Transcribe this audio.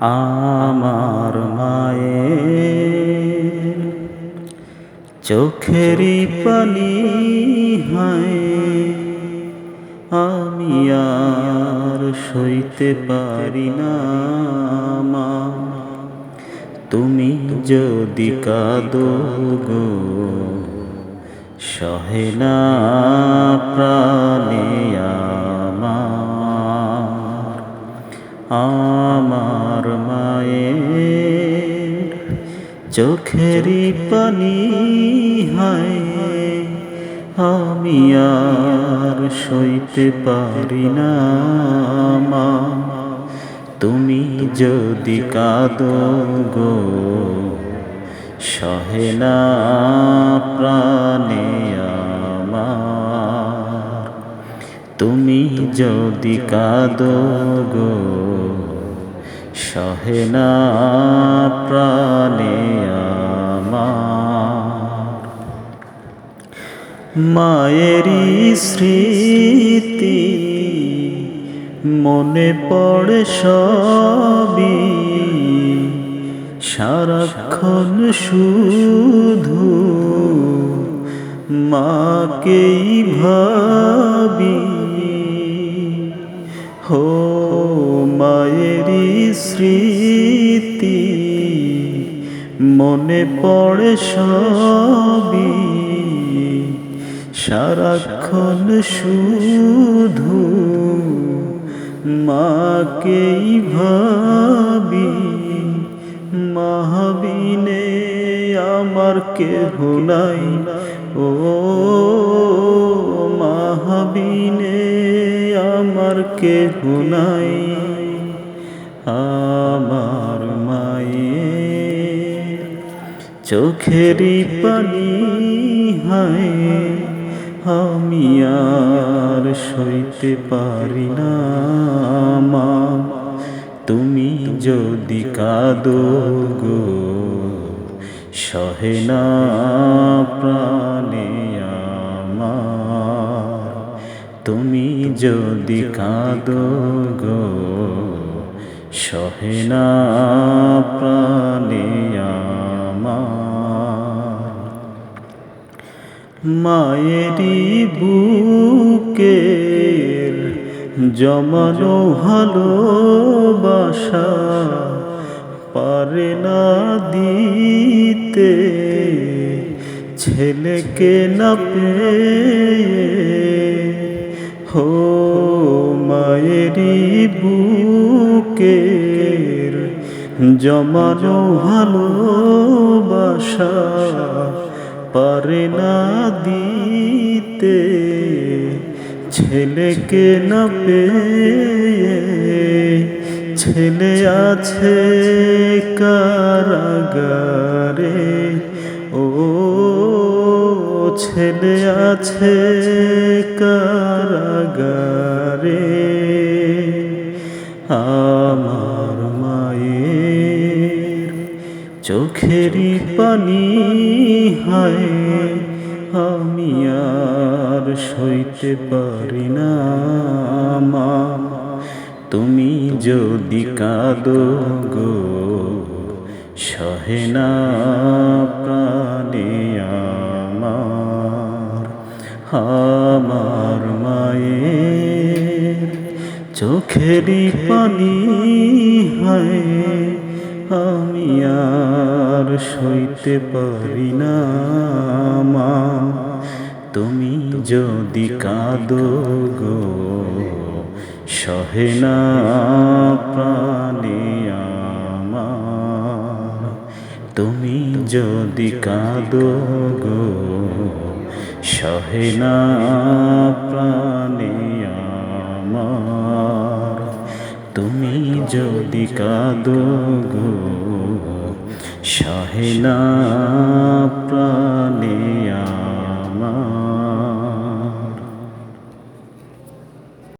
আমার মায়ের চোখেরই পানি হায়, আমি আর সইতে পারি না মা। তুমি যদি কাঁদো গো, সহে না প্রাণে। চোখেরই পানি হয়, আমি আর সইতে পারি না মা। তুমি যদি কাঁদো গো, সহে না প্রাণে আমার। তুমি যদি কাঁদো গো সহে না প্রাণে আমার। মায়েরই স্মৃতি মনে পড়ে সবই। সারাক্ষণ শুধু মাকেই ভাবি। হো মায়েরই স্মৃতি, মনে পড়ে সবই। সারাক্ষণ শুধু মাকেই ভাবি, মাহাবিনে আমার কেহ নাই। ও কেহ নাই। আমার মায়ের চোখেরই পানি হয়, আমি আর সইতে পারি না, মা। তুমি যদি কাঁদো গো, সহে না প্রাণে। তুমি যদি কাঁদো গো, সহে না প্রাণে আমার। মায়েরই বুকের জমানো ভালোবাসা পারে না দিতে, ছেলেকে না পেয়ে হো মায়েরই বুকের জমানো ভালোবাসা পারে না দিতে। ছেলেকে না পেয়ে ছেলে আছে কারাগারে। ছেলে আছে কারাগারে, আমার মায়ের চোখেরই পানি হয়, আমি আর সইতে পারি না, মা। তুমি যদি কাঁদো গো, সহে না। চোখেরই পানি হয়, আমি আর সইতে পারি না মা। তুমি যদি কাঁদো গো, সহে না প্রাণে আমার। তুমি যদি কাঁদো গো, সহে না চাহে না প্রাণে আমার